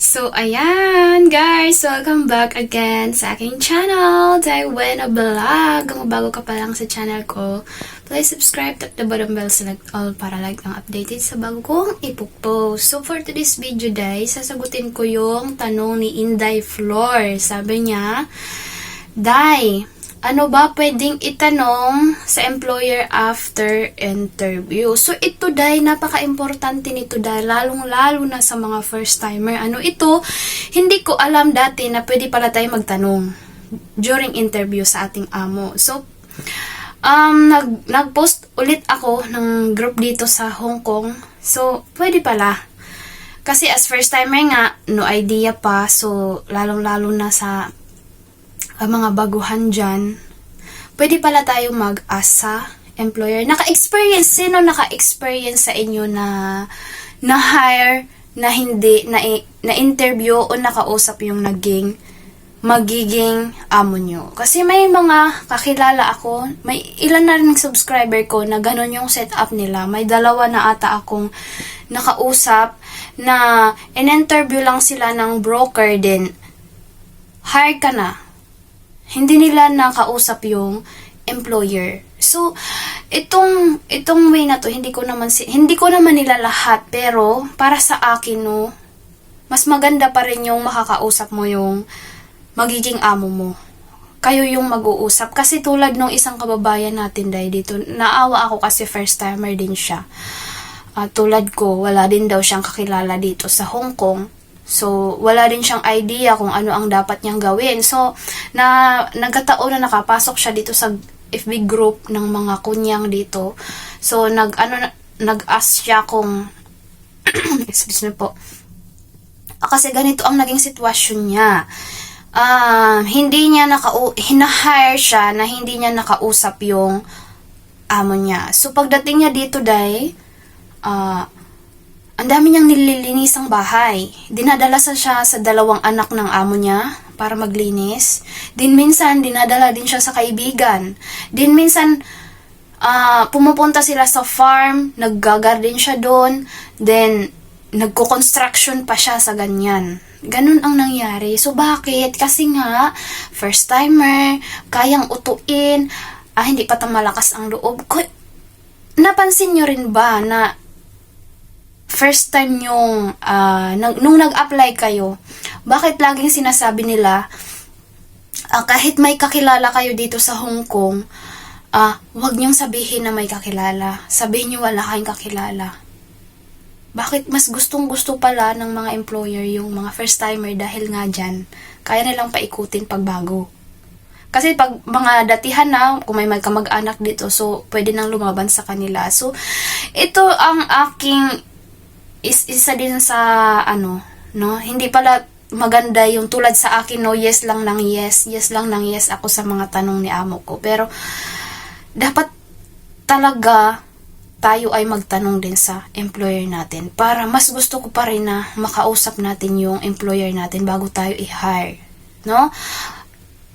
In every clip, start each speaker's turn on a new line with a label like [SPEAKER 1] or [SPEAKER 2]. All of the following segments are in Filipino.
[SPEAKER 1] So, ayan, guys! Welcome back again sa aking channel, Taiwan Vlog. Kung bago ka pa lang sa channel ko, please subscribe, tap the bottom bell, select all para like ang updated sa bago kong ipopost. So, for today's video, guys, sasagutin ko yung tanong ni Inday Flor. Sabi niya, Day, ano ba pwedeng itanong sa employer after interview? So, ito dahil napaka-importante nito dahil lalong-lalo na sa mga first-timer. Ano ito? Hindi ko alam dati na pwede pala tayo magtanong during interview sa ating amo. So, um, nag, nag-post ulit ako ng group dito sa Hong Kong. So, pwede pala. Kasi as first-timer nga, no idea pa. So, lalong-lalo na sa ang mga baguhan dyan, pwede pala tayo mag-asa employer. Naka-experience, sino naka-experience sa inyo na na-hire na hindi, na, na interview o nakausap yung naging magiging amo nyo. Kasi may mga kakilala ako, may ilan na rin subscriber ko na ganun yung setup nila. May dalawa na ata akong nakausap na in-interview lang sila ng broker din. Hire ka na hindi nila nakausap yung employer. So, itong itong way na to, hindi ko naman si, hindi ko naman nila lahat, pero para sa akin no, mas maganda pa rin yung makakausap mo yung magiging amo mo. Kayo yung mag-uusap. Kasi tulad nung isang kababayan natin dahil dito, naawa ako kasi first timer din siya. Uh, tulad ko, wala din daw siyang kakilala dito sa Hong Kong. So, wala din siyang idea kung ano ang dapat niyang gawin. So, na nagkataon na nakapasok siya dito sa FB group ng mga kunyang dito. So, nag ano nag-ask siya kung excuse me po. Ah, kasi ganito ang naging sitwasyon niya. Uh, hindi niya naka hinahire siya na hindi niya nakausap yung amo niya. So, pagdating niya dito, day, uh, ang dami niyang nililinis ang bahay. Dinadala sa siya sa dalawang anak ng amo niya para maglinis. Din minsan, dinadala din siya sa kaibigan. Din minsan, uh, pumupunta sila sa farm, naggagarden siya doon, then nagko-construction pa siya sa ganyan. Ganun ang nangyari. So, bakit? Kasi nga, first timer, kayang utuin, ah, hindi pa malakas ang loob. Napansin nyo rin ba na first time yung, uh, nung nag-apply kayo, bakit laging sinasabi nila, uh, kahit may kakilala kayo dito sa Hong Kong, uh, huwag niyong sabihin na may kakilala. Sabihin niyo wala kayong kakilala. Bakit mas gustong gusto pala ng mga employer yung mga first timer dahil nga dyan, kaya nilang paikutin pagbago. Kasi pag mga datihan na, kung may magkamag-anak dito, so pwede nang lumaban sa kanila. So, ito ang aking is isa din sa ano, no? Hindi pala maganda yung tulad sa akin, no? Yes lang ng yes, yes lang ng yes ako sa mga tanong ni amo ko. Pero dapat talaga tayo ay magtanong din sa employer natin para mas gusto ko pa rin na makausap natin yung employer natin bago tayo i-hire, no?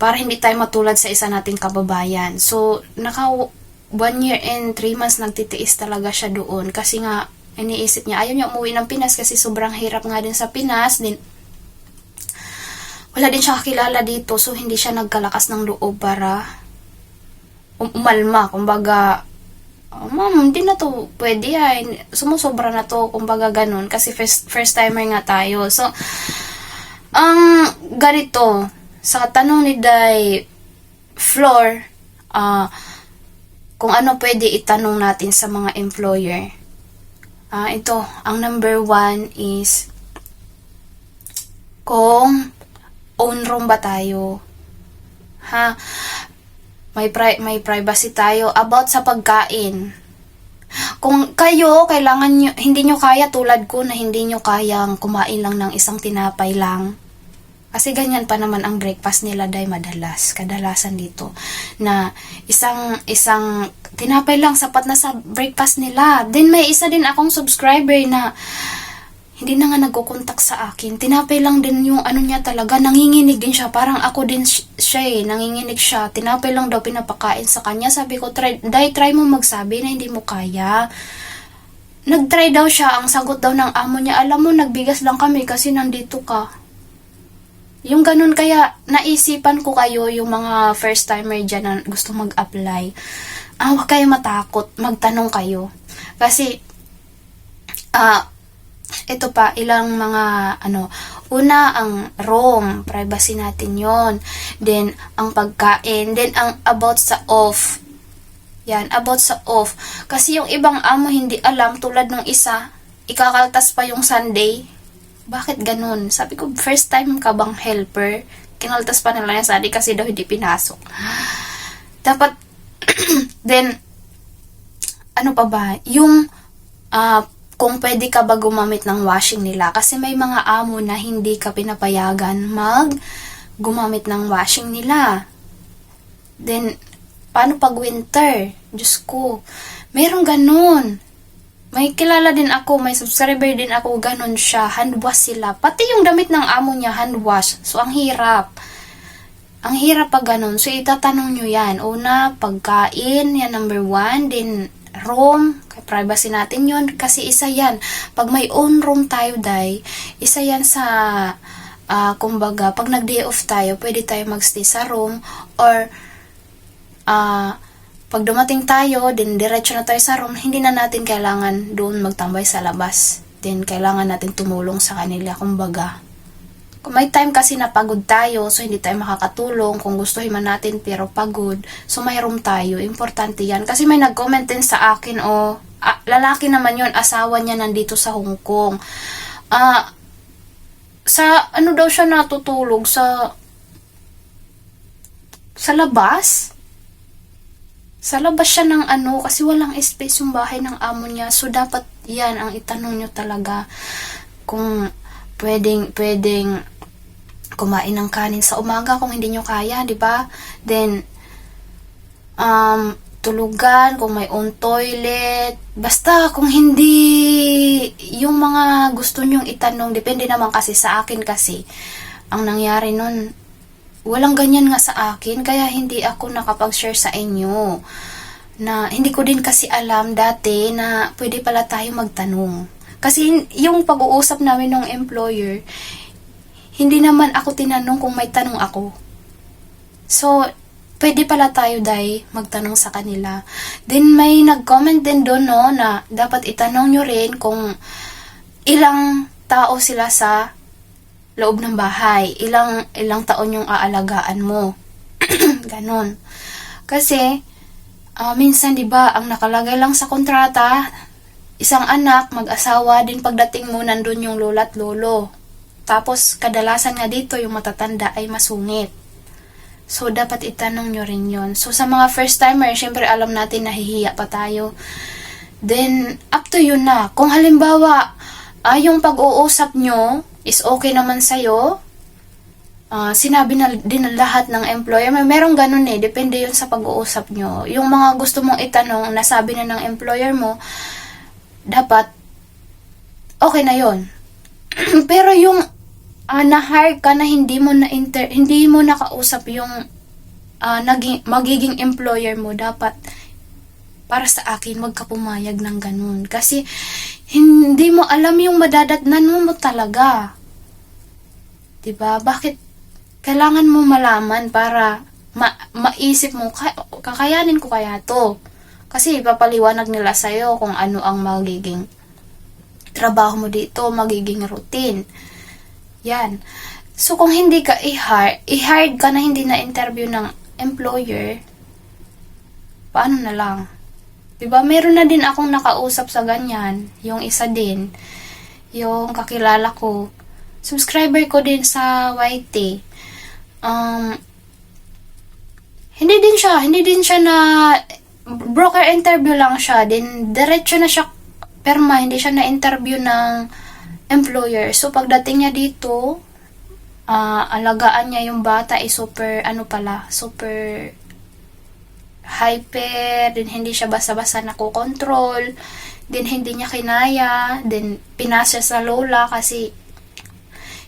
[SPEAKER 1] Para hindi tayo matulad sa isa nating kababayan. So, naka one year and three months nagtitiis talaga siya doon kasi nga iniisip niya, ayaw niya umuwi ng Pinas kasi sobrang hirap nga din sa Pinas. Din, wala din siya kakilala dito, so hindi siya nagkalakas ng loob para um- umalma. Kumbaga, oh, ma'am, hindi na to pwede ay sumusobra na to, kumbaga ganun, kasi first, first timer nga tayo. So, ang um, ganito, sa tanong ni Day Floor, uh, kung ano pwede itanong natin sa mga employer, Uh, ito, ang number one is kung own room ba tayo. Ha? May, pri- may privacy tayo about sa pagkain. Kung kayo, kailangan nyo, hindi nyo kaya tulad ko na hindi nyo kayang kumain lang ng isang tinapay lang. Kasi ganyan pa naman ang breakfast nila dahil madalas, kadalasan dito, na isang, isang tinapay lang sapat na sa breakfast nila. Then may isa din akong subscriber na hindi na nga nagkukontak sa akin. Tinapay lang din yung ano niya talaga, nanginginig din siya. Parang ako din siya eh, nanginginig siya. Tinapay lang daw pinapakain sa kanya. Sabi ko, try, dahil try mo magsabi na hindi mo kaya nagtry daw siya, ang sagot daw ng amo niya, alam mo, nagbigas lang kami kasi nandito ka. Yung ganun kaya, naisipan ko kayo, yung mga first timer dyan na gusto mag-apply. Ah, huwag kayo matakot, magtanong kayo. Kasi, ah, ito pa, ilang mga, ano, una, ang room, privacy natin yon Then, ang pagkain. Then, ang about sa off. Yan, about sa off. Kasi yung ibang amo hindi alam, tulad ng isa, ikakaltas pa yung Sunday. Bakit ganun? Sabi ko, first time ka bang helper? Kinaltas pa nila yung Sunday kasi daw hindi pinasok. Dapat, then, ano pa ba? Yung, ah, kung pwede ka ba gumamit ng washing nila. Kasi may mga amo na hindi ka pinapayagan mag gumamit ng washing nila. Then, paano pag winter? Diyos ko. Merong ganun. May kilala din ako, may subscriber din ako, ganun siya. Hand wash sila. Pati yung damit ng amo niya, hand wash. So, ang hirap. Ang hirap pag ganun. So, itatanong nyo yan. Una, pagkain, yan number one. Then, room, privacy natin yun. Kasi isa yan. Pag may own room tayo, day, isa yan sa, ah, kumbaga, pag nag-day off tayo, pwede tayo magstay sa room or ah pag dumating tayo, din diretso na tayo sa room, hindi na natin kailangan doon magtambay sa labas. Then, kailangan natin tumulong sa kanila, kumbaga. Kung may time kasi na pagod tayo, so hindi tayo makakatulong kung gustuhin man natin pero pagod, so may room tayo. Importante yan. Kasi may nag-comment din sa akin, oh, ah, lalaki naman yon asawa niya nandito sa Hong Kong. Ah, sa, ano daw siya natutulog? Sa, sa labas? Sa labas siya ng ano, kasi walang space yung bahay ng amo niya. So, dapat yan ang itanong nyo talaga kung pwedeng, pwedeng kumain ng kanin sa umaga kung hindi nyo kaya, di ba? Then, um, tulugan, kung may own toilet. Basta, kung hindi yung mga gusto nyong itanong, depende naman kasi sa akin kasi. Ang nangyari nun, walang ganyan nga sa akin, kaya hindi ako nakapag-share sa inyo. Na hindi ko din kasi alam dati na pwede pala tayo magtanong. Kasi yung pag-uusap namin ng employer, hindi naman ako tinanong kung may tanong ako. So, pwede pala tayo dahil magtanong sa kanila. Then may nag-comment din doon no, na dapat itanong nyo rin kung ilang tao sila sa loob ng bahay. Ilang, ilang taon yung aalagaan mo. Ganon. Kasi, ah, minsan, di ba, ang nakalagay lang sa kontrata, isang anak, mag-asawa, din pagdating mo, nandun yung lola at lolo. Tapos, kadalasan nga dito, yung matatanda ay masungit. So, dapat itanong nyo rin yon So, sa mga first-timer, syempre alam natin nahihiya pa tayo. Then, up to you na. Kung halimbawa, ah, yung pag-uusap nyo is okay naman sa'yo, ah, sinabi na din lahat ng employer, may merong ganun eh, depende yun sa pag-uusap nyo. Yung mga gusto mong itanong, nasabi na ng employer mo, dapat, okay na yon Pero yung ah, na-hire ka na hindi mo na inter, hindi mo nakausap yung ah, naging, magiging employer mo, dapat para sa akin, wag ka pumayag ng ganun. Kasi, hindi mo alam yung madadatnan mo talaga. 'Di ba Bakit kailangan mo malaman para ma- maisip mo, "Ka- kakayanin ko kaya to? Kasi ipapaliwanag nila sa'yo kung ano ang magiging trabaho mo dito, magiging routine. Yan. So, kung hindi ka i-hire, i-hired ka na hindi na interview ng employer, paano na lang? 'Di ba Meron na din akong nakausap sa ganyan. Yung isa din. Yung kakilala ko. Subscriber ko din sa YT. Um, hindi din siya, hindi din siya na broker interview lang siya. Then, diretso na siya perma, hindi siya na-interview ng employer. So, pagdating niya dito, ah alagaan niya yung bata ay super, ano pala, super hyper, din hindi siya basta-basta nakokontrol, din hindi niya kinaya, din pinasya sa lola kasi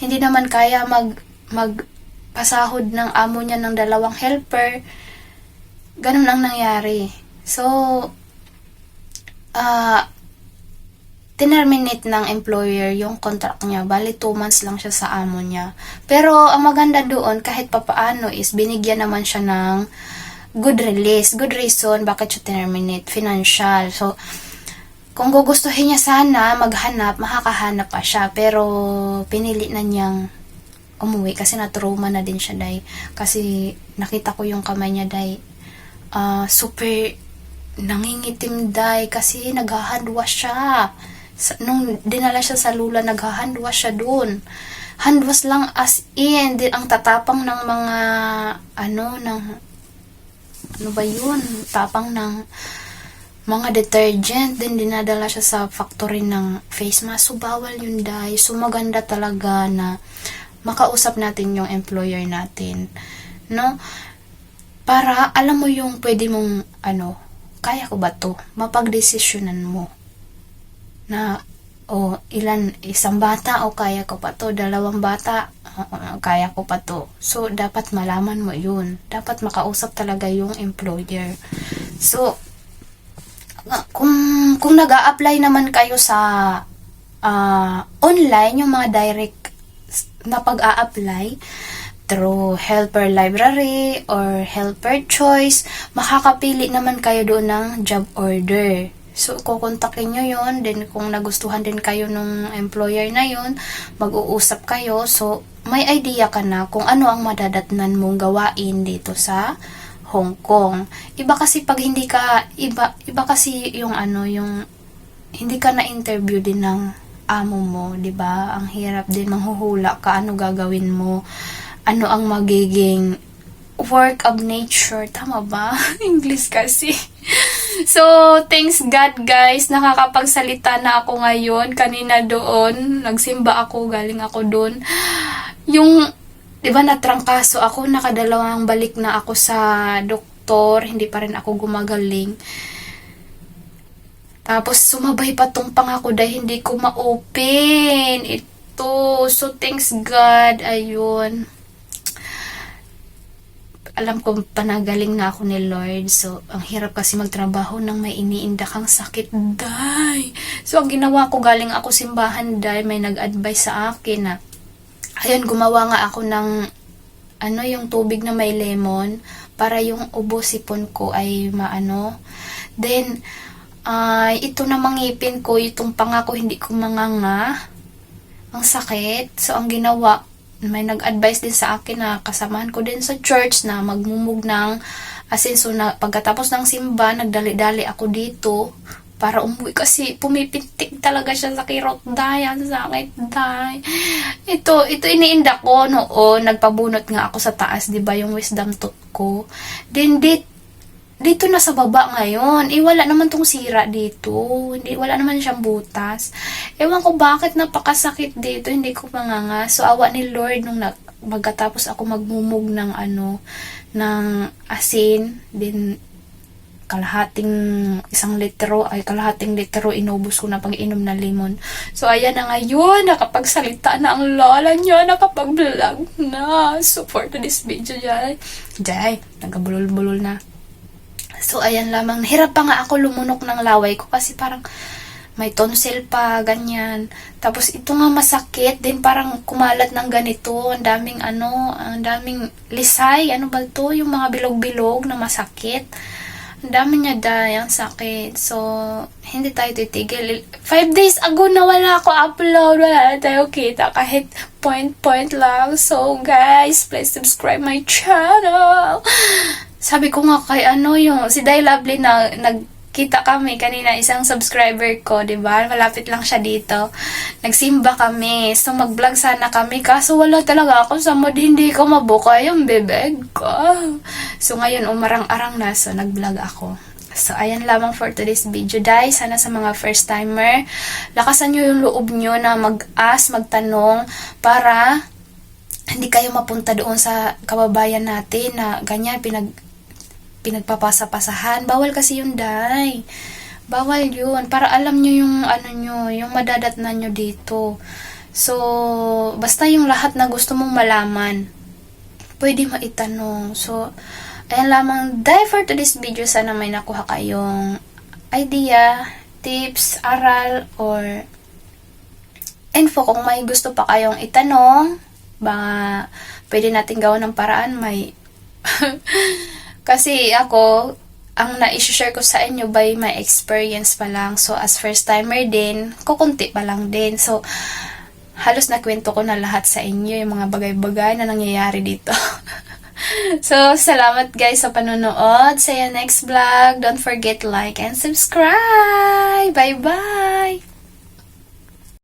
[SPEAKER 1] hindi naman kaya mag magpasahod ng amo niya ng dalawang helper. Ganun ang nangyari. So, ah tinerminate ng employer yung contract niya. Bali, 2 months lang siya sa amo niya. Pero, ang maganda doon, kahit papaano is, binigyan naman siya ng good release. Good reason bakit siya tinerminate. Financial. So, kung gugustuhin niya sana maghanap, makakahanap pa siya. Pero, pinili na niyang umuwi kasi na-trauma na din siya, day. Kasi, nakita ko yung kamay niya, day. ah, super nangingitim, day. Kasi, naghahandwash siya. Sa, nung dinala siya sa lula, naghahandwash siya dun. Handwash lang as in. Din, ang tatapang ng mga, ano, ng, ano ba yun? Tapang ng, mga detergent, din dinadala siya sa factory ng face mask. So, bawal yun, day. So, maganda talaga na makausap natin yung employer natin. No? Para, alam mo yung pwede mong, ano, kaya ko ba to? Mapagdesisyonan mo. Na, o, ilan, isang bata, o kaya ko pa to? Dalawang bata, o, kaya ko pa to. So, dapat malaman mo yun. Dapat makausap talaga yung employer. So, kung kung nag apply naman kayo sa ah, online yung mga direct na pag-a-apply through helper library or helper choice makakapili naman kayo doon ng job order. So kukontakin nyo yon then kung nagustuhan din kayo nung employer na yon mag-uusap kayo. So may idea ka na kung ano ang madadatnan mong gawain dito sa Hong Kong. Iba kasi pag hindi ka iba iba kasi yung ano yung hindi ka na interview din ng amo mo, 'di ba? Ang hirap din manghuhula ka ano gagawin mo. Ano ang magiging work of nature, tama ba? English kasi. So, thanks God guys, nakakapagsalita na ako ngayon. Kanina doon, nagsimba ako, galing ako doon. Yung di ba natrangkaso ako, nakadalawang balik na ako sa doktor, hindi pa rin ako gumagaling. Tapos sumabay pa tong pangako dahil hindi ko ma-open. Ito. So, thanks God. Ayun. Alam ko panagaling na ako ni Lord. So, ang hirap kasi magtrabaho nang may iniinda kang sakit, day. So, ang ginawa ko, galing ako simbahan, day. May nag-advise sa akin na Ayun, gumawa nga ako ng ano yung tubig na may lemon para yung ubo sipon ko ay maano. Then, ay ito na mangipin ko, itong pangako hindi ko manganga. Ang sakit. So, ang ginawa, may nag-advise din sa akin na kasamahan ko din sa church na magmumug ng asin. So, na, pagkatapos ng simba, nagdali-dali ako dito para umuwi kasi pumipintik talaga siya sa kirot. Day ang sakit day ito ito iniinda ko noon. Nagpabunot nga ako sa taas di ba yung wisdom tooth ko. Then dit dito na sa baba ngayon. Eh wala naman tong sira dito. Hindi wala naman siyang butas. Ewan ko bakit napakasakit dito. Hindi ko manganga so awa ni Lord nung nag magkatapos ako magmumug ng ano ng asin. Din kalahating isang litro ay kalahating litro inubos ko na pag-inom na limon. So ayan na ngayon, nakapagsalita na ang lola niya, nakapag-vlog na. So for today's video, Jai. Jai, nagabulol-bulol na. So ayan lamang, hirap pa nga ako lumunok ng laway ko kasi parang may tonsil pa, ganyan. Tapos ito nga masakit, din parang kumalat ng ganito, ang daming ano, ang daming lisay, ano ba to, yung mga bilog-bilog na masakit. Ang dami niya dahil ang sakit. So, hindi tayo titigil. Five days ago na wala ako upload. Wala tayo kita kahit point-point lang. So, guys, please subscribe my channel. Sabi ko nga kay ano yung, si Day Lovely na nagkita kami kanina isang subscriber ko, 'di ba? Malapit lang siya dito. Nagsimba kami. So mag-vlog sana kami kaso wala talaga ako sa mood hindi ko mabuka yung bebeg ko. So ngayon umarang-arang na so nag-vlog ako. So, ayan lamang for today's video, guys. Sana sa mga first timer, lakasan nyo yung loob nyo na mag-ask, magtanong, para hindi kayo mapunta doon sa kababayan natin na ganyan, pinag, pinagpapasa-pasahan. Bawal kasi yun, day. Bawal yun. Para alam nyo yung, ano nyo, yung madadatnan nyo dito. So, basta yung lahat na gusto mong malaman, pwede maitanong. So, ayan lamang, day for today's video. Sana may nakuha kayong idea tips, aral, or info kung may gusto pa kayong itanong. Baka pwede natin gawa ng paraan. May Kasi ako, ang na-share ko sa inyo by my experience pa lang. So, as first timer din, kukunti pa lang din. So, halos nakwento ko na lahat sa inyo, yung mga bagay-bagay na nangyayari dito. so, salamat guys sa panonood. See you next vlog. Don't forget like and subscribe. Bye-bye!